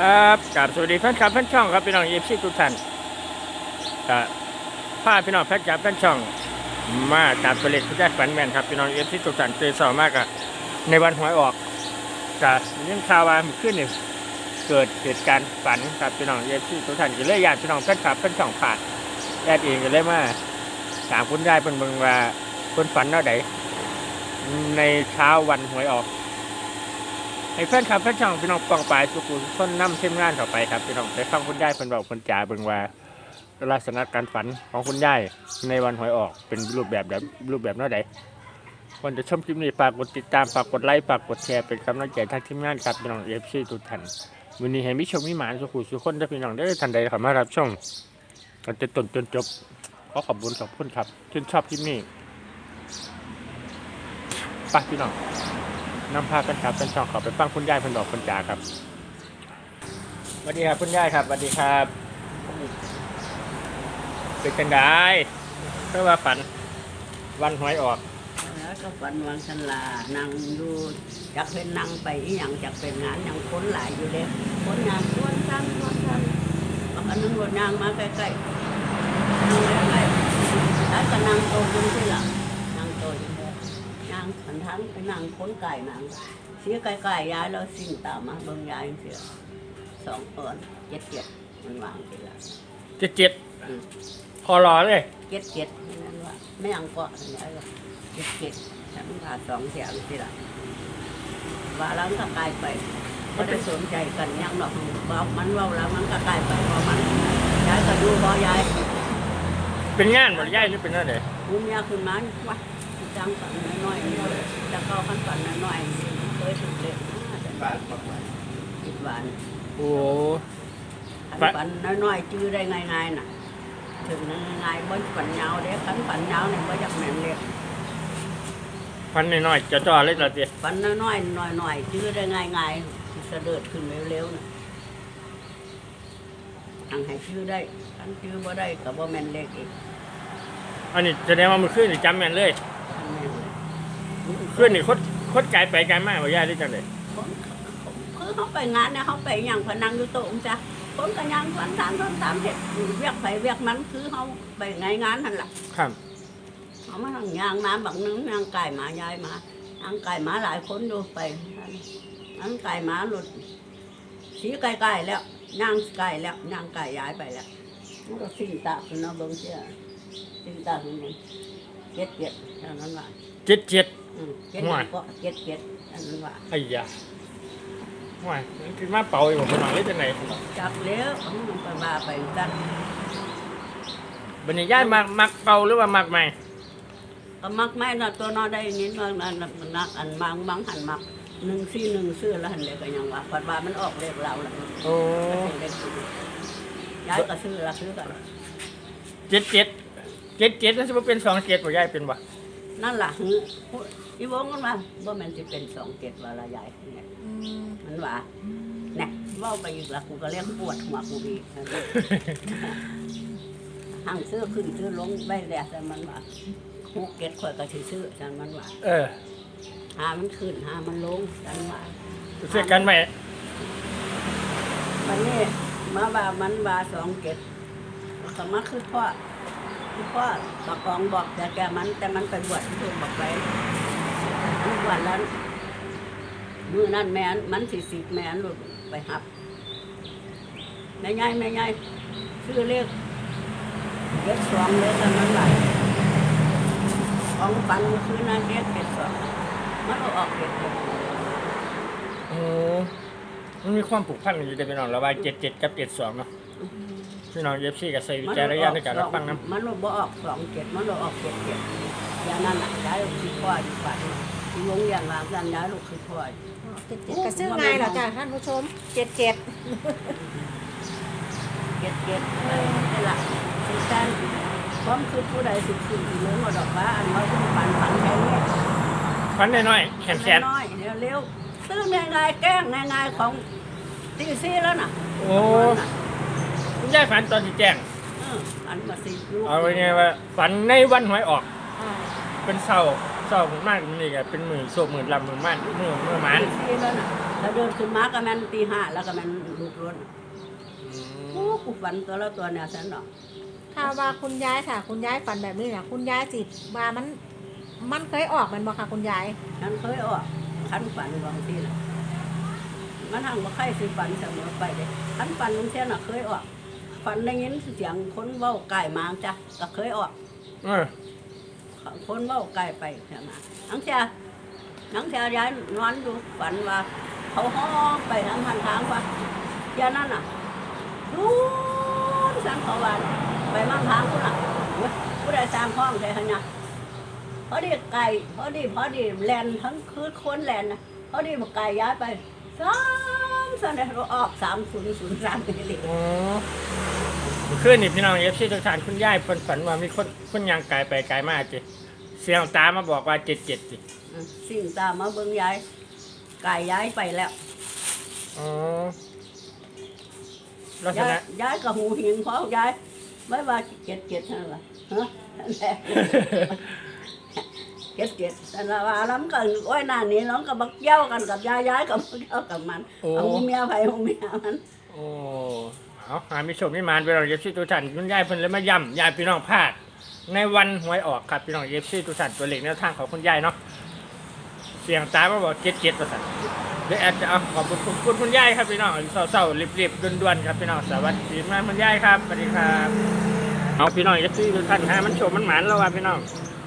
ครับกราบสวัสดีแฟนคลับแฟนช่องครับพี่น้องเอฟซีทุกท่านก็พาพี่น้องแฟนคลับแฟนช่อง มาจับตัวเลขผู้แจ้ฝันแมนครับพี่น้องเอฟซีทุกท่านเจอสอบมากอะในวันหวยออกจะเรื่องข่าวว่ามันขึ้นเนี่ยเกิดเหตุการณ์ฝันครับพี่น้องเอฟซีทุกท่านก็เลยอยากพี่น้องแฟนคลับแฟนช่องผ่านแอดเองก็เลยมาถามคุณยายเป็นเบิ่งว่าคนฝันเท่าไหในเช้าวันหวยออก ให้แฟนคลับแฟนช่องพี่น้องปองปายสุขุมคนนำเช่นงานต่อไปครับพี่น้องไปฟังคุณยายเพิ่นบอกเพิ่นจ่าเบิ่งว่าลักษณะการฝันของคุณยายในวันหวยออกเป็นรูปแบบแบบรูปแบบแนวใดคนจะชมคลิปนี้ฝากกดติดตามฝากกดไลค์ฝากกดแชร์เป็นกำลังใจทางทีมงานกับพี่น้องเอฟซีทุกท่านวันนี้ให้มิชมมิหมานสุขุมสุขคนได้พี่น้องได้ทันใดข้ามารับช่องกันจนต้นจนจบขอขอบคุณขอบคุณครับชื่นชอบคลิปนี้ไปพี่น้อง นำพากันครับเป็นช่องขอไปฟังคุณยายเพิ่นบอกคุณจ๋าครับสวัสดีครับคุณยายครับสวัสดีครับเป็นจังไดเพื่อว่าฝันวันหวยออกแล้วก็ฝันวันชันลานั่งอยู่จักเป็นนั่งไปอีหยังจักเป็นงานหยังคนหลายอยู่เลยคนงานชวนทันชวนทันแล้วก็นั่งรถนางมาใกล้ๆนั่งใกล้ๆแล้วก็นั่งโตอยังที่หลังนั่งโตอยังเลยนางสันทันไปนั่งคนไก่นางเสียไก่ๆยายแล้วสิ่งตามมาเบิ่งยายเสียสองตอนเจ็ดเจ็ดมันวางทีละเจ็ดเจ็ดคอรอเลยเจ็ดเจ็ดนั่นว่าไม่อังเกาะอะไรหรอกเจ็ดเจ็ดฉันผ่าสองแถวทีละว่าแล้วมันก็กลายไปก็ได้สนใจกันยังหรอกบอกมันเว่าแล้วมันก็กลายไปเพราะมันยายก็ดูพอยายเป็นงานบ่ยายหรือเป็นอะไรหูเมียขึ้นมาว่า จังฝันน้อยๆจะเข้าขั้นฝันน้อยๆเคยถูกเล็กจิตหวานโอ้ขันฝันน้อยๆจื้อได้ง่ายๆน่ะ ถึงง่ายๆบ่ฝันยาวเด้ขันฝันยาวเนี่ยบ่อยากแม่นเล็กฟันน้อยๆจะจ่อๆเล็กละเจ็ดฝันน้อยๆน้อยๆจื้อได้ง่ายๆสิเสด็จขึ้นเร็วๆน่ะทางให้จื้อได้ขันจื้อบ่ได้ก็บ่แม่นเล็กอีกอันนี้แสดงว่ามันขึ้นนี่จำแม่นเลยทำแม่นเลย ขึ้นนี่คดคดไกลไปไกลมากบ่ยายหรือจังไดคือเขาไปงานเนี่ยเขาไปอย่างพนังอยู่โต๊ะจ้ะคนก็ยังฝันถามต้นถามเห็ดเวียกไปเวียกมันคือเขาไปไงงานนั่นแหละครับเขามาทางยางน้ำบางนึงยางไก่หมายายมายางไก่หมาหลายคนดูไปยางไก่หมาหลุดสีไก่ไก่แล้วยางไก่แล้วยางไก่ย้ายไปแล้วมันก็สิ่งตาคือเนาะเบิ่งเสียสิ่งตาคือมันเก็ดเก็ดเท่านั้นว่าเจ็ดเจ็ดอืม เก็ดม่วนก็เก็ดเก็ดเท่านั้นว่าไอ้ยาว่ามันคือมาเป่าอยู่บ่พี่น้องหรือจังไดจับแล้วเอามันไปว่าไปกันบัดนี้ยายมักมักเป่าหรือว่ามักใหม่ก็มักไม่นะตัวนอได้นิดมากนะนักอันบางบางหันมักหนึ่งสี่หนึ่งซื้อแล้วหันเลยก็ยังว่าปัดว่ามันออกเลขเราละโอ้เลขย้ายก็ซื้อละซื้อกันเจ็ดเจ็ดเจ็ดเจ็ดนั่นจะเป็นสองเจ็ดบ่ยายเป็นบ่ นั่นล่ะหืออีวงกันว่าว่ามันจะเป็นสองเจ็ดว่าละยายเนี่ยมันว่าเนี่ยเว่าไปอีกละกูก็เรียกปวดหัวกูอีกห่างซื้อขึ้นซื้อลงไปแล้วแต่มันว่าหกเจ็ดข่อยก็สิซื้อแต่มันว่าเออหามันขึ้นหามันลงจังว่าเสียกันไหมวันนี้มาว่ามันว่าสองเจ็ดก็มาคือพ่อ คือพ่อประกองบอกแต่แกมัน แต่มันไปบวชที่บอกไปมันบวชแล้วมือนั่นแม่นมันสี่สิบแม่นหลุดไปหับแม่ใหญ่แม่ใหญ่ซื้อเลขเจ็ดสองเลยแต่มันไหลของปันคือนั่นเลขเจ็ดสองมันเอออกเจ็ดเจ็ดโอ้มันมีความผูกพันอยู่ในพี่น้องระหว่างเจ็ดเจ็ดกับเจ็ดสองเนาะ พี่น้องเอฟซีกับใส่วิจารณญาณในการรับฟังนะมันบ่ออกสองเจ็ดมันบ่ออกเจ็ดเจ็ดอย่างนั้นน่ะย้ายลูกคือพ่ออยู่บ้านที่วงอย่างลางกันย้ายลูกคือพ่ออยู่เจ็ดเจ็ดกระซื้อไงเหรอจ้ะท่านผู้ชมเจ็ดเจ็ดเจ็ดเจ็ดเออนี่ล่ะสิการพร้อมคือผู้ใดสิขึ้นอีกเรื่องว่าดอกว่าอันว่าผู้ฝันฝันแค่นี้ฟันน้อยๆแขนแขนน้อยๆเร็วๆซื้อง่ายๆแกล้งง่ายๆของตีซี่แล้วน่ะโอ้คุณ ยายฝันตอนที่แจ้ง เอออันมาสิลูกเอาไว้ไงว่าฝันในวันหวยออก อ่าเป็นเศร้าเศร้ามากนี่ก็เป็นหมื่นโศกหมื่นลำหมื่นมันหมื่นหมื่นหมันตีซี่แล้วน่ะแต่เดินขึ้นมาก็แม่นตีห้าแล้วก็แม่นลูกรถโอ้กูฝันตัวละตัวเนี่ยฉันเนาะถ้าว่าคุณยายค่ะ คุณยายฝันแบบนี้เนี่ยคุณยายจิตว่ามัน มันเคยออกแมันบอกค่ะคุณยาย ฉันเคยออกคันฝันบางทีน่ะมันทางว่าใครสิฝันเสมอไปเลยคันฝันบางเช่นน่ะเคยออก ฝันได้ยินเสียงคนเว้าไก่มาจ้ะก็เคยออกเออคนเว้าไก่ไปใช่ไหมนังเสียนังเสียยายนอนอยู่ฝันว่า เขาห้องไปทางพันทางว่าอย่านั่นน่ะดูนสังเขาวานไปมั่งทางกูน่ะเว้ยผู้ใดสร้างห้องใช่ไหมเนี่ยพอดีไก่พอดีพอดีแลนทั้งคืนคนแลนนะพอดีบอกไก่ย้ายไปสา มสันเดเราออกสามศูนย์ศูนย์สามนี่เลยอ๋อเมื่อคืนนี่พี่น้องเอฟซีทุกท่านคุณยายเพิ่นฝันว่ามีคนคนยางไกลไปไกลมาจิเสียงตามาบอกว่าเจ็ดเจ็ดจิสิ่งตามมาเบิ่งย้ายไก่ย้ายไปแล้วอ๋อลักษย้ายณะย้ายกับหูหินเพราะย้ายไม่ว่าเจ็ดเจ็ดนั่นแหละฮะนั่นแหละ เจ็ดเจ็ดแต่ละว่าล้ำกันโอ้ยหน้านี้น้องกับบักเย้ากันกับยายย้ายกับบักเย้ากับมันโอ้ เอาหูเมียไปหูเมียมัน โอ้เอาหามีโชคมีมานไปเราเอฟซีทุกท่านคุณยายเพิ่นเลยมาย้ำยายพี่น้องพลาด ในวันหวยออกครับพี่น้องเอฟซีทุกท่านตัวเลขแนวทางของคุณยายเนาะเสียงตามาบอกเจ็ดเจ็ดตัวสั่นเดี๋ยวแอดจะเอาขอบคุณคุณคุณคุณยายครับพี่น้องเศร้าๆรีบๆด่วนๆครับพี่น้องสวัสดีมากคุณยายครับสวัสดีครับเอาพี่น้องเอฟซีทุกท่านหามันโชคมันหมานแล้วว่าพี่น้อง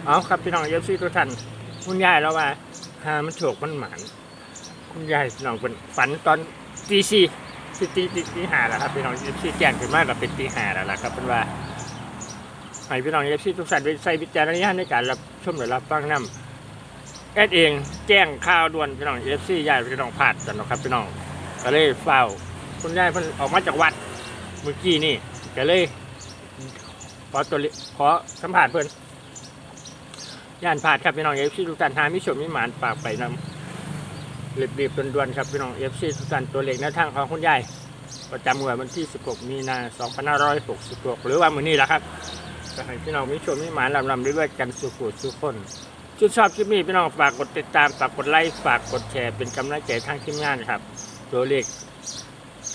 เอาครับพี่น้องเอฟซีทุกท่านคุณยายแล้วว่าหามันโชคมันหมานคุณยายพี่น้องเป็นฝันตอนตีสี่ตีตีตีตีห้าแล้วครับพี่น้องเอฟซีแจ้งขึ้นมากับเป็นตีห้าแล้วล่ะครับเป็นว่าให้พี่น้องเอฟซีทุกท่านไปใส่วิจารณญาณในการรับชมหรือรับฟังนำแอดเองแจ้งข่าวด่วนพี่น้องเอฟซียายพี่น้องพลาดกันนะครับพี่น้องก็เลยเฝ้าคุณยายเพิ่นออกมาจากวัดเมื่อกี้นี่ก็เลยขอตัวขขอสัมผัสเพิ่น ย่านพลาดครับพี่น้องเอฟซีทุกท่านหามิชมมิหมานฝากไปนำรีบๆด่วนๆครับพี่น้องเอฟซีทุกท่านตัวเลขแนวทางของคุณยายประจำงวดวันที่ 16 มีนา2566 หรือว่ามื้อนี้แหละครับก็ให้พี่น้องมิชมมิหมานลำลำด้วยๆกันสุขุสุขคนชุดชอบคลิปนี้พี่น้องฝากกดติดตามฝากกดไลค์ฝากกดแชร์เป็นกำลังใจทางทีมงานครับ ตัวเลข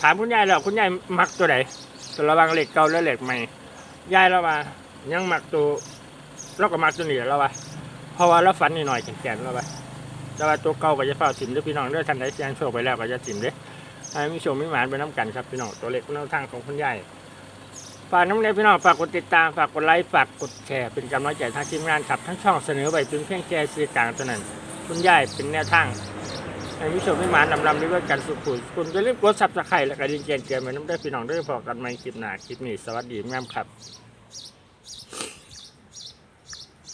ถามคุณยายแล้วคุณยายมักตัวไหนตัวระวังเหล็กเก่าและเหล็กใหม่ยายแล้วว่ายังมักตัวเราก็มักตัวนี้แล้วว่า เพราะว่าเราฝันนิดหน่อยๆแก่นๆแล้วว่าแต่ว่าตัวเก่าก็จะเฝ้าสิมด้วยพี่น้องด้วยทันใดเสียงโชคไปแล้วก็จะสิมเด้ให้มิชมมิหมานไปน้ำกันครับพี่น้องตัวเลขแนวทางของคุณยายฝากน้ำเนยพี่น้องฝากกดติดตามฝากกดไลค์ฝากกดแชร์เป็นกำลังใจทางทีมงานครับทั้งช่องเสนอไปเพียงเพียงแค่สื่อกลางเท่านั้นคุณย่ายเป็นแนวทางให้วิชมวิมานลำลำด้วยกันสุขุมคุณจะรีบกดซับสไครต์และกระดิ่งแจ้งเตือนไว้น้ำได้พี่น้องด้วยพอกันใหม่คลิปหน้าคลิปนี้สวัสดีงามครับ